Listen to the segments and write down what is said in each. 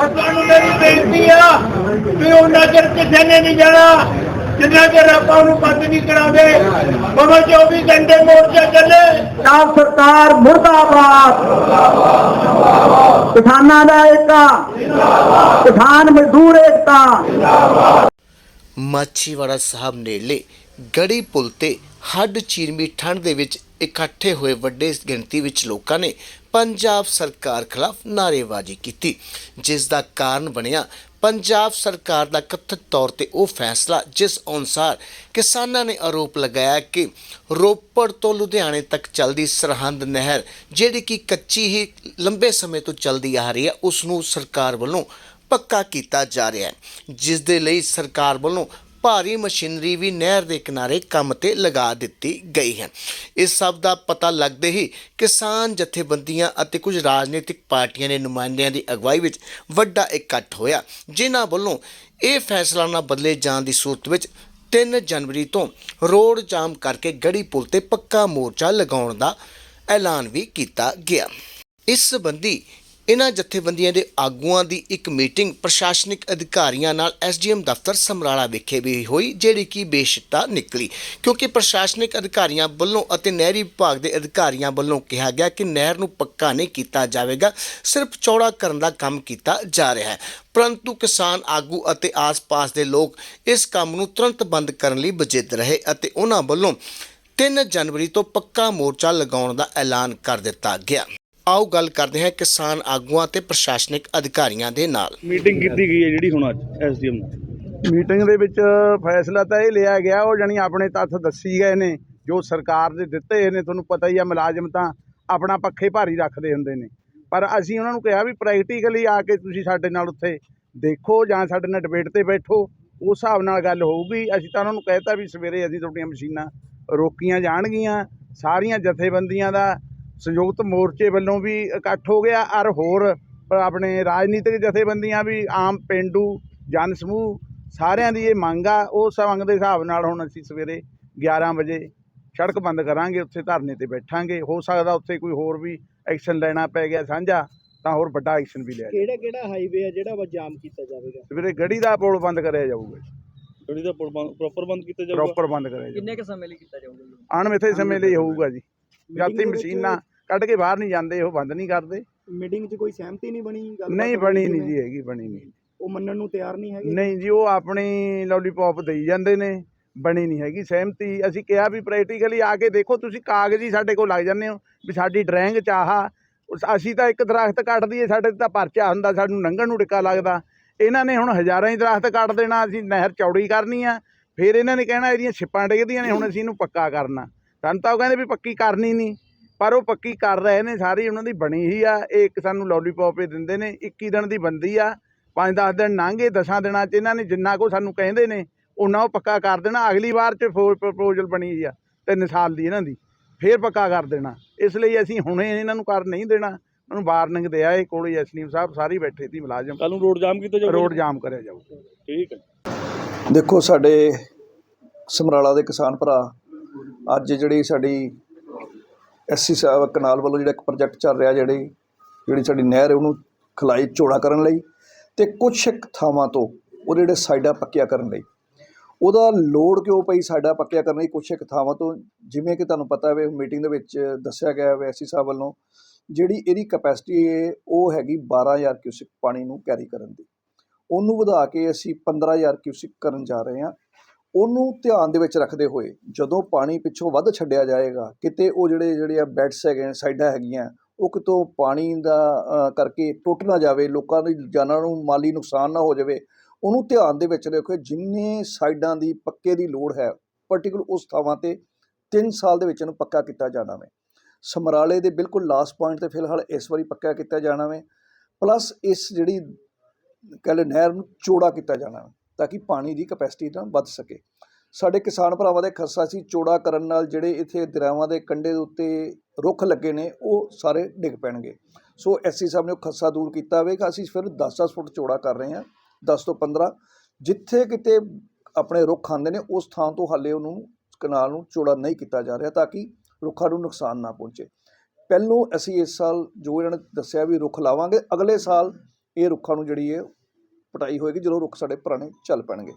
ਫਸਲਾਂ ਨੂੰ ਮੇਰੀ ਬੇਨਤੀ ਆ ਵੀ ਉਹਨਾਂ ਚਿਰ ਕਿਸੇ ਨੇ ਨਹੀਂ ਜਾਣਾ ਜਿੰਨਾ ਚਿਰ ਆਪਾਂ ਉਹਨੂੰ ਬੰਦ ਨਹੀਂ ਕਰਾਉਂਦੇ ਭਾਵੇਂ 24 ਘੰਟੇ ਮੋਰਚਾ ਚੱਲੇ। ਪੰਜਾਬ ਸਰਕਾਰ ਮੁਰਦਾਬਾਦ। ਕਿਸਾਨਾਂ ਦਾ ਏਕਾ ਕਿਸਾਨ ਮਜ਼ਦੂਰ ਏਕਤਾ। ਮਾਛੀਵਾੜਾ ਸਾਹਿਬ ਨੇੜੇ ਗੜੀ ਪੁਲ ਤੇ ਹੱਡ ਚੀਰਮੀ ਠੰਡ ਦੇ ਵਿੱਚ ਇਕੱਠੇ ਹੋਏ ਵੱਡੇ ਗਿਣਤੀ ਵਿੱਚ ਲੋਕਾਂ ਨੇ ਪੰਜਾਬ ਸਰਕਾਰ ਖਿਲਾਫ ਨਾਅਰੇਬਾਜ਼ੀ ਕੀਤੀ, ਜਿਸ ਦਾ ਕਾਰਨ ਬਣਿਆ ਪੰਜਾਬ ਸਰਕਾਰ ਦਾ ਕਥਿਤ ਤੌਰ ਤੇ ਉਹ ਫੈਸਲਾ, ਜਿਸ ਅਨੁਸਾਰ ਕਿਸਾਨਾਂ ਨੇ ਆਰੋਪ ਲਗਾਇਆ ਕਿ ਰੋਪੜ ਤੋਂ ਲੁਧਿਆਣੇ ਤੱਕ ਚੱਲਦੀ ਸਰਹੰਦ ਨਹਿਰ, ਜਿਹੜੀ ਕਿ ਕੱਚੀ ਹੀ ਲੰਬੇ ਸਮੇਂ ਤੋਂ ਚੱਲਦੀ ਆ ਰਹੀ ਹੈ ਉਸ ਨੂੰ ਸਰਕਾਰ ਵੱਲੋਂ ਪੱਕਾ ਕੀਤਾ ਜਾ ਰਿਹਾ ਹੈ ਜਿਸ ਦੇ ਲਈ ਸਰਕਾਰ ਵੱਲੋਂ ਭਾਰੀ ਮਸ਼ੀਨਰੀ ਵੀ ਨਹਿਰ ਦੇ ਕਿਨਾਰੇ ਕੰਮ ਤੇ ਲਗਾ ਦਿੱਤੀ ਗਈ ਹੈ। ਇਸ ਸਭ ਦਾ ਪਤਾ ਲੱਗਦੇ ਹੀ ਕਿਸਾਨ ਜਥੇਬੰਦੀਆਂ ਅਤੇ ਕੁਝ ਰਾਜਨੀਤਿਕ ਪਾਰਟੀਆਂ ਦੇ ਨੁਮਾਇੰਦਿਆਂ ਦੀ ਅਗਵਾਈ ਵਿੱਚ ਵੱਡਾ ਇਕੱਠ ਹੋਇਆ, ਜਿਨ੍ਹਾਂ ਵੱਲੋਂ ਇਹ ਫੈਸਲਾ ਨਾ ਬਦਲੇ ਜਾਣ ਦੀ ਸੂਰਤ ਵਿੱਚ 3 ਜਨਵਰੀ ਤੋਂ ਰੋਡ ਜਾਮ ਕਰਕੇ ਗੜੀ ਪੁਲ ਤੇ ਪੱਕਾ ਮੋਰਚਾ ਲਗਾਉਣ ਦਾ ਐਲਾਨ ਵੀ ਕੀਤਾ ਗਿਆ। ਇਸ ਸੰਬੰਧੀ ਇਹਨਾਂ ਜਥੇਬੰਦੀਆਂ ਦੇ ਆਗੂਆਂ ਦੀ ਇੱਕ ਮੀਟਿੰਗ ਪ੍ਰਸ਼ਾਸਨਿਕ ਅਧਿਕਾਰੀਆਂ ਨਾਲ ਐਸਡੀਐਮ ਦਫ਼ਤਰ ਸਮਰਾਲਾ ਵਿਖੇ ਵੀ ਹੋਈ, ਜਿਹੜੀ ਕਿ ਬੇਸ਼ਿੱਤਾ ਨਿਕਲੀ। ਕਿਉਂਕਿ ਪ੍ਰਸ਼ਾਸਨਿਕ ਅਧਿਕਾਰੀਆਂ ਵੱਲੋਂ ਅਤੇ ਨਹਿਰੀ ਵਿਭਾਗ ਦੇ ਅਧਿਕਾਰੀਆਂ ਵੱਲੋਂ ਕਿਹਾ ਗਿਆ ਕਿ ਨਹਿਰ ਨੂੰ ਪੱਕਾ ਨਹੀਂ ਕੀਤਾ ਜਾਵੇਗਾ, ਸਿਰਫ ਚੌੜਾ ਕਰਨ ਦਾ ਕੰਮ ਕੀਤਾ ਜਾ ਰਿਹਾ ਹੈ। ਪਰੰਤੂ ਕਿਸਾਨ ਆਗੂ ਅਤੇ ਆਸ-ਪਾਸ ਦੇ ਲੋਕ ਇਸ ਕੰਮ ਨੂੰ ਤੁਰੰਤ ਬੰਦ ਕਰਨ ਲਈ ਬਜਿੱਦ ਰਹੇ ਅਤੇ ਉਹਨਾਂ ਵੱਲੋਂ 3 ਜਨਵਰੀ ਤੋਂ ਪੱਕਾ ਮੋਰਚਾ ਲਗਾਉਣ ਦਾ ਐਲਾਨ ਕਰ ਦਿੱਤਾ ਗਿਆ। ਆਓ ਗੱਲ ਕਰਦੇ ਹਾਂ ਕਿਸਾਨ ਆਗੂਆਂ ਤੇ ਪ੍ਰਸ਼ਾਸਨਿਕ ਅਧਿਕਾਰੀਆਂ ਦੇ ਨਾਲ। ਮੀਟਿੰਗ ਕੀਤੀ ਗਈ ਹੈ ਜਿਹੜੀ ਹੁਣ ਅੱਜ ਐਸਡੀਐਮ ਨਾਲ। ਮੀਟਿੰਗ ਦੇ ਵਿੱਚ ਫੈਸਲਾ ਤਾਂ ਇਹ ਲਿਆ ਗਿਆ ਉਹ ਜਾਣੀ ਆਪਣੇ ਤੱਥ ਦੱਸੀ ਗਏ ਨੇ ਜੋ ਸਰਕਾਰ ਦੇ ਦਿੱਤੇ ਨੇ ਤੁਹਾਨੂੰ ਪਤਾ ਹੀ ਆ ਮੁਲਾਜ਼ਮ ਤਾਂ ਆਪਣਾ ਪੱਖੇ ਭਾਰੀ ਰੱਖਦੇ ਹੁੰਦੇ ਨੇ। ਪਰ ਅਸੀਂ ਉਹਨਾਂ ਨੂੰ ਕਿਹਾ ਵੀ ਪ੍ਰੈਕਟੀਕਲੀ ਆ ਕੇ ਤੁਸੀਂ ਸਾਡੇ ਨਾਲ ਉੱਥੇ ਦੇਖੋ ਜਾਂ ਸਾਡੇ ਨਾਲ ਡਿਬੇਟ ਤੇ ਬੈਠੋ ਉਸ ਹਿਸਾਬ ਨਾਲ ਗੱਲ ਹੋਊਗੀ। ਅਸੀਂ ਤਾਂ ਉਹਨਾਂ ਨੂੰ ਕਹਿਤਾ ਵੀ ਸਵੇਰੇ ਅਸੀਂ ਤੁਹਾਡੀਆਂ ਮਸ਼ੀਨਾਂ ਰੋਕੀਆਂ ਜਾਣਗੀਆਂ ਸਾਰੀਆਂ ਜਥੇਬੰਦੀਆਂ ਦਾ ਸੰਯੁਕਤ ਮੋਰਚੇ ਵੱਲੋਂ ਵੀ ਇਕੱਠ ਹੋ ਗਿਆ ਔਰ ਹੋਰ ਆਪਣੇ ਰਾਜਨੀਤਿਕ ਜਥੇਬੰਦੀਆਂ ਵੀ ਆਮ ਪਿੰਡੂ ਜਨ ਸਮੂਹ ਸਾਰਿਆਂ ਦੀ ਇਹ ਮੰਗ ਆ ਉਸ ਮੰਗ ਦੇ ਹਿਸਾਬ ਨਾਲ ਹੁਣ ਅਸੀਂ ਸਵੇਰੇ 11 ਵਜੇ ਸੜਕ ਬੰਦ ਕਰਾਂਗੇ ਉੱਥੇ ਧਰਨੇ ਤੇ ਬੈਠਾਂਗੇ। ਹੋ ਸਕਦਾ ਉੱਥੇ ਕੋਈ ਹੋਰ ਵੀ ਐਕਸ਼ਨ ਲੈਣਾ ਪੈ ਗਿਆ ਸਾਂਝਾ ਤਾਂ ਹੋਰ ਵੱਡਾ ਐਕਸ਼ਨ ਵੀ ਲਿਆ ਕਿਹੜਾ ਕਿਹੜਾ ਹਾਈਵੇ ਆ ਜਿਹੜਾ ਵਾ ਜਾਮ ਕੀਤਾ ਜਾਵੇਗਾ? ਸਵੇਰੇ ਗੜੀ ਦਾ ਪੁਲ ਬੰਦ ਕਰਿਆ ਜਾਊਗਾ ਗੱਡੀ ਦਾ ਪ੍ਰੋਪਰ ਬੰਦ ਕੀਤਾ ਜਾਊਗਾ? ਪ੍ਰੋਪਰ ਬੰਦ ਕਰਿਆ ਜਾਊਗਾ। ਕਿੰਨੇ ਕ ਸਮੇਂ ਲਈ ਕੀਤਾ ਜਾਊਗਾ ਅਣਮਿੱਥੇ ਸਮੇਂ ਲਈ ਹੋਊਗਾ ਜੀ। ਜਾਤੀ ਮਸ਼ੀਨਾਂ ਕੱਢ ਕੇ ਬਾਹਰ ਨਹੀਂ ਜਾਂਦੇ ਉਹ ਬੰਦ ਨਹੀਂ ਕਰਦੇ। ਮੀਟਿੰਗ 'ਚ ਕੋਈ ਸਹਿਮਤੀ ਨਹੀਂ ਬਣੀ ਗੱਲਬਾਤ ਨਹੀਂ ਬਣੀ ਨਹੀਂ? ਜੀ ਹੈਗੀ ਬਣੀ ਨਹੀਂ। ਉਹ ਮੰਨਣ ਨੂੰ ਤਿਆਰ ਨਹੀਂ ਹੈਗੇ? ਨਹੀਂ ਜੀ ਉਹ ਆਪਣੀ ਲੋਲੀਪੌਪ ਦੇਈ ਜਾਂਦੇ ਨੇ ਬਣੀ ਨਹੀਂ ਹੈਗੀ ਸਹਿਮਤੀ। ਅਸੀਂ ਕਿਹਾ ਵੀ ਪ੍ਰੈਕਟੀਕਲੀ ਆ ਕੇ ਦੇਖੋ ਤੁਸੀਂ ਕਾਗਜ਼ ਹੀ ਸਾਡੇ ਕੋਲ ਲੱਗ ਜਾਂਦੇ ਹੋ ਵੀ ਸਾਡੀ ਡਰਾਇੰਗ ਚ ਆਹ ਅਸੀਂ ਤਾਂ ਇੱਕ ਦਰਖਤ ਕੱਟ ਦਈਏ ਸਾਡੇ ਤੇ ਪਰਚਾ ਹੁੰਦਾ ਸਾਨੂੰ ਲੰਘਣ ਨੂੰ ਟਿੱਕਾ ਲੱਗਦਾ। ਇਹਨਾਂ ਨੇ ਹੁਣ ਹਜ਼ਾਰਾਂ ਹੀ ਦਰਖਤ ਕੱਟ ਦੇਣਾ ਅਸੀਂ ਨਹਿਰ ਚੌੜੀ ਕਰਨੀ ਆ ਫਿਰ ਇਹਨਾਂ ਨੇ ਕਹਿਣਾ ਇਹਦੀਆਂ ਛਿੱਪਾਂ ਡਿੱਗਦੀਆਂ ਨੇ ਹੁਣ ਅਸੀਂ ਇਹਨੂੰ ਪੱਕਾ ਕਰਨਾ। ਸਾਨੂੰ ਤਾਂ ਉਹ ਕਹਿੰਦੇ ਵੀ ਪੱਕੀ ਕਰਨੀ ਨਹੀਂ। ਪਰ ਉਹ ਪੱਕੀ ਕਰ ਰਹੇ ਨੇ ਸਾਰੀ ਉਹਨਾਂ ਦੀ ਬਣੀ ਹੀ ਆ। ਇਹ ਇੱਕ ਸਾਨੂੰ ਲੋਲੀਪੌਪ ਹੀ ਦਿੰਦੇ ਨੇ 21 ਦਿਨ ਦੀ ਬੰਦੀ ਆ। 5-10 ਦਿਨ ਲੰਘੇ 10 ਦਿਨਾਂ 'ਚ ਇਹਨਾਂ ਨੇ ਜਿੰਨਾ ਕੋ ਸਾਨੂੰ ਕਹਿੰਦੇ ਨੇ ਉਹਨਾਂ ਉਹ ਪੱਕਾ ਕਰ ਦੇਣਾ। ਅਗਲੀ ਵਾਰ 'ਚ ਪ੍ਰਪੋਜ਼ਲ ਬਣੀ ਆ ਤਿੰਨ ਸਾਲ ਦੀ ਇਹਨਾਂ ਦੀ ਫੇਰ ਪੱਕਾ ਕਰ ਦੇਣਾ। ਇਸ ਲਈ ਅਸੀਂ ਹੁਣੇ ਇਹਨਾਂ ਨੂੰ ਕਰ ਨਹੀਂ ਦੇਣਾ। ਉਹਨਾਂ ਵਾਰਨਿੰਗ ਦਿਆ ਇਹ ਕੋਲੇ ਐਸਨੀਮ ਸਾਹਿਬ ਸਾਰੀ ਬੈਠੇ ਸੀ ਮੁਲਾਜ਼ਮ। ਕੱਲ ਨੂੰ ਰੋਡ ਜਾਮ ਕੀਤਾ ਜਾਊਗਾ? ਰੋਡ ਜਾਮ ਕਰਿਆ ਜਾਊਗਾ ਠੀਕ ਹੈ। ਦੇਖੋ ਸਾਡੇ ਸਮਰਾਲਾ ਦੇ ਕਿਸਾਨ ਭਰਾ ਅੱਜ ਜਿਹੜੀ ਸਾਡੀ ਐਸਸੀ ਸਾਹਿਬ ਕਨਾਲ ਵੱਲੋਂ ਜਿਹੜਾ ਇੱਕ ਪ੍ਰੋਜੈਕਟ ਚੱਲ ਰਿਹਾ ਜਿਹੜੀ ਜਿਹੜੀ ਸਾਡੀ ਨਹਿਰ ਹੈ ਉਹਨੂੰ ਖਲਾਈ, ਚੌੜਾ ਕਰਨ ਲਈ ਤੇ ਕੁਛ ਇੱਕ ਥਾਵਾਂ ਤੋਂ ਉਹਦੇ ਜਿਹੜੇ ਸਾਈਡਾਂ ਪੱਕਿਆ ਕਰਨ ਲਈ। ਉਹਦਾ ਲੋਡ ਕਿਉਂ ਪਈ ਸਾਈਡਾਂ ਪੱਕਿਆ ਕਰਨ ਲਈ? ਕੁਛ ਇੱਕ ਥਾਵਾਂ ਤੋਂ, ਜਿਵੇਂ ਕਿ ਤੁਹਾਨੂੰ ਪਤਾ ਹੈ ਮੀਟਿੰਗ ਦੇ ਵਿੱਚ ਦੱਸਿਆ ਗਿਆ ਹੈ ਐਸਸੀ ਸਾਹਿਬ ਵੱਲੋਂ, ਜਿਹੜੀ ਇਹਦੀ ਕਪੈਸਿਟੀ ਹੈ ਉਹ ਹੈਗੀ 12000 ਕਿਊਸਿਕ ਪਾਣੀ ਨੂੰ ਕੈਰੀ ਕਰਨ ਦੀ। ਉਹਨੂੰ ਵਧਾ ਕੇ ਅਸੀਂ 15000 ਕਿਊਸਿਕ ਕਰਨ ਜਾ ਰਹੇ ਹਾਂ। ਉਹਨੂੰ ਧਿਆਨ ਦੇ ਵਿੱਚ ਰੱਖਦੇ ਹੋਏ ਜਦੋਂ ਪਾਣੀ ਪਿੱਛੋਂ ਵੱਧ ਛੱਡਿਆ ਜਾਏਗਾ ਕਿਤੇ ਉਹ ਜਿਹੜੇ ਜਿਹੜੇ ਆ ਬੈਡਸ ਹੈਗੇ ਨੇ, ਸਾਈਡਾਂ ਹੈਗੀਆਂ ਉਹ ਕਿਤੋਂ ਪਾਣੀ ਦਾ ਕਰਕੇ ਟੁੱਟ ਨਾ ਜਾਵੇ ਲੋਕਾਂ ਦੀ ਜਾਨਾਂ ਨੂੰ ਮਾਲੀ ਨੁਕਸਾਨ ਨਾ ਹੋ ਜਾਵੇ ਉਹਨੂੰ ਧਿਆਨ ਦੇ ਵਿੱਚ ਰੱਖੋ ਜਿੰਨੇ ਸਾਈਡਾਂ ਦੀ ਪੱਕੇ ਦੀ ਲੋੜ ਹੈ ਪਾਰਟਿਕੂਲਰ ਉਸ ਥਾਵਾਂ ਤੇ 3 ਸਾਲ ਦੇ ਵਿੱਚ ਇਹਨੂੰ ਪੱਕਾ ਕੀਤਾ ਜਾਣਾ ਵੇ। ਸਮਰਾਲੇ ਦੇ ਬਿਲਕੁਲ ਲਾਸਟ ਪੁਆਇੰਟ ਤੇ ਫਿਲਹਾਲ ਇਸ ਵਾਰੀ ਪੱਕਾ ਕੀਤਾ ਜਾਣਾ ਵੇ। ਪਲੱਸ ਇਸ ਜਿਹੜੀ ਕਹਿ ਲਓ ਨਹਿਰ ਨੂੰ ਚੌੜਾ ਕੀਤਾ ਜਾਣਾ ਤਾਂ ਕਿ ਪਾਣੀ ਦੀ ਕਪੈਸਿਟੀ ਤਾਂ ਵੱਧ ਸਕੇ। ਸਾਡੇ ਕਿਸਾਨ ਭਰਾਵਾਂ ਦੇ ਖਸਾ ਸੀ, ਚੌੜਾ ਕਰਨ ਨਾਲ ਜਿਹੜੇ ਇੱਥੇ ਦਰਿਆਵਾਂ ਦੇ ਕੰਢੇ ਦੇ ਉੱਤੇ ਰੁੱਖ ਲੱਗੇ ਨੇ, ਉਹ ਸਾਰੇ ਡਿੱਗ ਪੈਣਗੇ। ਸੋ ਐਸਸੀ ਸਾਹਿਬ ਨੇ ਉਹ ਖੱਸਾ ਦੂਰ ਕੀਤਾ। ਹੋਵੇਗਾ ਅਸੀਂ ਫਿਰ 10-10 ਫੁੱਟ ਚੌੜਾ ਕਰ ਰਹੇ ਹਾਂ 10 ਤੋਂ 15 ਜਿੱਥੇ ਕਿਤੇ ਆਪਣੇ ਰੁੱਖ ਆਉਂਦੇ ਨੇ, ਉਸ ਥਾਂ ਤੋਂ ਹਾਲੇ ਉਹਨੂੰ ਕਨਾਲ ਨੂੰ ਚੌੜਾ ਨਹੀਂ ਕੀਤਾ ਜਾ ਰਿਹਾ ਤਾਂ ਕਿ ਰੁੱਖਾਂ ਨੂੰ ਨੁਕਸਾਨ ਨਾ ਪਹੁੰਚੇ। ਪਹਿਲੋਂ ਅਸੀਂ ਇਸ ਸਾਲ ਜੋ ਇਹਨਾਂ ਨੇ ਦੱਸਿਆ ਵੀ ਰੁੱਖ ਲਾਵਾਂਗੇ, ਅਗਲੇ ਸਾਲ ਇਹ ਰੁੱਖਾਂ ਨੂੰ ਜਿਹੜੀ ਹੈ, ਪਟਾਈ ਹੋਏਗੀ ਜਦੋਂ ਰੁੱਖ ਸਾਡੇ ਪੁਰਾਣੇ ਚੱਲ ਪੈਣਗੇ।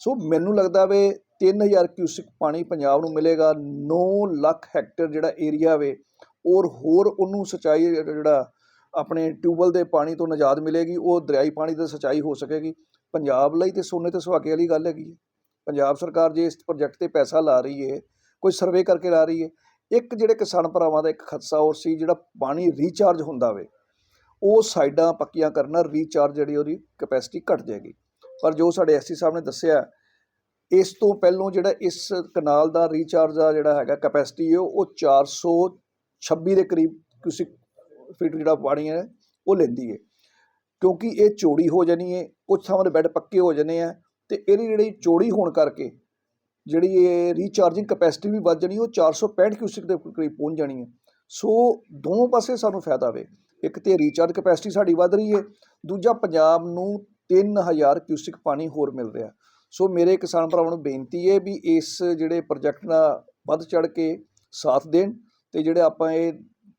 ਸੋ ਮੈਨੂੰ ਲੱਗਦਾ ਵੇ 3000 ਕਿਊਸਿਕ ਪਾਣੀ ਪੰਜਾਬ ਨੂੰ ਮਿਲੇਗਾ 9 ਲੱਖ ਹੈਕਟਰ ਜਿਹੜਾ ਏਰੀਆ ਵੇ, ਔਰ ਹੋਰ ਉਹਨੂੰ ਸਿੰਚਾਈ ਜਿਹੜਾ ਆਪਣੇ ਟਿਊਬਵੈਲ ਦੇ ਪਾਣੀ ਤੋਂ ਨਜਾਤ ਮਿਲੇਗੀ, ਉਹ ਦਰਿਆਈ ਪਾਣੀ ਦੀ ਸਿੰਚਾਈ ਹੋ ਸਕੇਗੀ। ਪੰਜਾਬ ਲਈ ਤੇ ਸੋਨੇ ਤੇ ਸੁਹਾਗੇ ਵਾਲੀ ਗੱਲ ਹੈਗੀ ਹੈ ਪੰਜਾਬ ਸਰਕਾਰ ਜੇ ਇਸ ਪ੍ਰੋਜੈਕਟ ਤੇ ਪੈਸਾ ਲਾ ਰਹੀ ਹੈ ਕੋਈ ਸਰਵੇ ਕਰਕੇ ਲਾ ਰਹੀ ਹੈ ਇੱਕ ਜਿਹੜੇ ਕਿਸਾਨ ਭਰਾਵਾਂ ਦਾ ਇੱਕ ਖਦਸ਼ਾ ਹੋਰ ਸੀ, ਜਿਹੜਾ ਪਾਣੀ ਰੀਚਾਰਜ ਹੁੰਦਾ ਵੇ, ਉਹ ਸਾਈਡਾਂ ਪੱਕੀਆਂ ਕਰਨਾ, ਰੀਚਾਰਜ ਜਿਹੜੀ ਉਹਦੀ ਕੈਪੈਸਿਟੀ ਘਟ ਜਾਏਗੀ। ਪਰ ਜੋ ਸਾਡੇ ਐਸਸੀ ਸਾਹਿਬ ਨੇ ਦੱਸਿਆ, ਇਸ ਤੋਂ ਪਹਿਲੋਂ ਜਿਹੜਾ ਇਸ ਕਨਾਲ ਦਾ ਰੀਚਾਰਜ ਦਾ ਜਿਹੜਾ ਹੈਗਾ ਕਪੈਸਿਟੀ ਹੈ ਉਹ 426 ਦੇ ਕਰੀਬ ਕਿਊਸਿਕ ਫੀਟ ਜਿਹੜਾ ਪਾਣੀ ਹੈ, ਉਹ ਲੈਂਦੀ ਹੈ। ਕਿਉਂਕਿ ਇਹ ਚੋੜੀ ਹੋ ਜਾਣੀ ਹੈ ਕੁਝ ਥਾਵਾਂ ਦੇ ਬੈੱਡ ਪੱਕੇ ਹੋ ਜਾਣੇ ਆ ਤੇ ਇਹਦੀ ਜਿਹੜੀ ਚੋੜੀ ਹੋਣ ਕਰਕੇ ਜਿਹੜੀ ਇਹ ਰੀਚਾਰਜਿੰਗ ਕਪੈਸਿਟੀ ਵੀ ਵੱਧ ਜਾਣੀ, ਉਹ 465 ਕਿਊਸਿਕ ਦੇ ਕਰੀਬ ਪਹੁੰਚ ਜਾਣੀ ਹੈ। ਸੋ ਦੋਵੇਂ ਪਾਸੇ ਸਾਨੂੰ ਫਾਇਦਾ ਹੋਵੇ। ਇੱਕ ਤੇ ਰੀਚਾਰਜ ਕਪੈਸਿਟੀ ਸਾਡੀ ਵੱਧ ਰਹੀ ਹੈ, ਦੂਜਾ ਪੰਜਾਬ ਨੂੰ 3000 ਕਿਊਸਿਕ ਪਾਣੀ ਹੋਰ ਮਿਲ ਰਿਹਾ। ਸੋ ਮੇਰੇ ਕਿਸਾਨ ਭਰਾਵਾਂ ਨੂੰ ਬੇਨਤੀ ਹੈ ਵੀ ਇਸ ਜਿਹੜੇ ਪ੍ਰੋਜੈਕਟ ਦਾ ਵੱਧ ਚੜ ਕੇ ਸਾਥ ਦੇਣ ਤੇ ਜਿਹੜੇ ਆਪਾਂ ਇਹ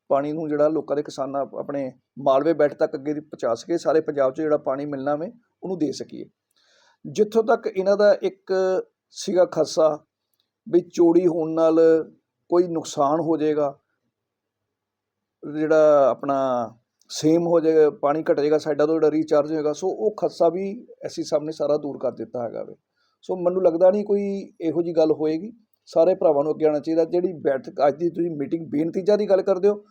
ਪਾਣੀ ਨੂੰ ਜਿਹੜਾ ਲੋਕਾਂ ਦੇ ਕਿਸਾਨਾਂ ਆਪਣੇ ਮਾਲਵੇ ਬੈਠ ਤੱਕ ਅੱਗੇ ਦੀ ਪਹੁੰਚਾ ਸਕੀਏ, ਸਾਰੇ ਪੰਜਾਬ 'ਚ ਜਿਹੜਾ ਪਾਣੀ ਮਿਲਣਾ ਵੇ, ਉਹਨੂੰ ਦੇ ਸਕੀਏ। ਜਿੱਥੋਂ ਤੱਕ ਇਹਨਾਂ ਦਾ ਇੱਕ ਸੀਗਾ ਖਸਾ ਵੀ ਚੋਰੀ ਹੋਣ ਨਾਲ ਕੋਈ ਨੁਕਸਾਨ ਹੋ ਜਾਏਗਾ, ਜਿਹੜਾ ਆਪਣਾ ਸੇਮ ਹੋ ਜਾਏਗਾ, ਪਾਣੀ ਘਟ ਜਾਏਗਾ ਸਾਡਾ ਤੋਂ ਜਿਹੜਾ ਰੀਚਾਰਜ ਹੋਏਗਾ, ਸੋ ਉਹ ਖਦਸ਼ਾ ਵੀ ਐਸੀ ਸਾਹਿਬ ਨੇ ਸਾਰਾ ਦੂਰ ਕਰ ਦਿੱਤਾ ਹੈਗਾ ਵੇ। ਸੋ ਮੈਨੂੰ ਲੱਗਦਾ ਨਹੀਂ ਕੋਈ ਇਹੋ ਜੀ ਗੱਲ ਹੋਏਗੀ। ਸਾਰੇ ਭਰਾਵਾਂ ਨੂੰ ਅੱਗੇ ਆਉਣਾ ਚਾਹੀਦਾ, ਜਿਹੜੀ ਬੈਠਕ ਅੱਜ ਦੀ ਤੁਸੀਂ ਮੀਟਿੰਗ ਬੇਨਤੀਜਾ ਦੀ ਗੱਲ ਕਰਦੇ ਹੋ,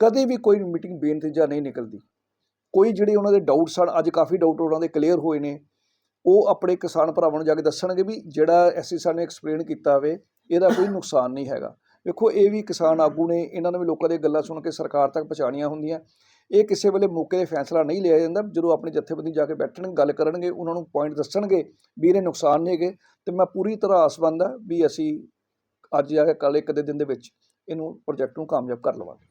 ਕਦੇ ਵੀ ਕੋਈ ਮੀਟਿੰਗ ਬੇਨਤੀਜਾ ਨਹੀਂ ਨਿਕਲਦੀ। ਕੋਈ ਜਿਹੜੇ ਉਹਨਾਂ ਦੇ ਡਾਊਟ ਸਨ ਅੱਜ ਕਾਫੀ ਡਾਊਟ ਉਹਨਾਂ ਦੇ ਕਲੀਅਰ ਹੋਏ ਨੇ, ਉਹ ਆਪਣੇ ਕਿਸਾਨ ਭਰਾਵਾਂ ਨੂੰ ਜਾ ਕੇ ਦੱਸਣਗੇ ਵੀ ਜਿਹੜਾ ਐਸਸੀ ਸਾਹਿਬ ਨੇ ਐਕਸਪਲੇਨ ਕੀਤਾ ਵੇ, ਇਹਦਾ ਕੋਈ ਨੁਕਸਾਨ ਨਹੀਂ ਹੈਗਾ। ਵੇਖੋ ਇਹ ਵੀ ਕਿਸਾਨ ਆਗੂ ਨੇ, ਇਹਨਾਂ ਨੇ ਵੀ ਲੋਕਾਂ ਦੀਆਂ ਗੱਲਾਂ ਸੁਣ ਕੇ ਸਰਕਾਰ ਤੱਕ ਪਹੁੰਚਾਉਣੀਆਂ ਹੁੰਦੀਆਂ। ਇਹ ਕਿਸੇ ਵੇਲੇ ਮੌਕੇ 'ਤੇ ਫੈਸਲਾ ਨਹੀਂ ਲਿਆ ਜਾਂਦਾ। ਜਦੋਂ ਆਪਣੀ ਜਥੇਬੰਦੀ ਜਾ ਕੇ ਬੈਠਣ, ਗੱਲ ਕਰਨਗੇ, ਉਹਨਾਂ ਨੂੰ ਪੁਆਇੰਟ ਦੱਸਣਗੇ ਵੀ ਇਹਨੇ ਨੁਕਸਾਨ ਨਹੀਂ ਹੈਗੇ ਤੇ ਮੈਂ ਪੂਰੀ ਤਰ੍ਹਾਂ ਆਸਬੰਦ ਹਾਂ ਵੀ ਅਸੀਂ ਅੱਜ ਜਾ ਕੇ ਕੱਲ੍ਹ ਇੱਕ ਅੱਧੇ ਦਿਨ ਦੇ ਵਿੱਚ ਇਹਨੂੰ ਪ੍ਰੋਜੈਕਟ ਨੂੰ ਕਾਮਯਾਬ ਕਰ ਲਵਾਂਗੇ।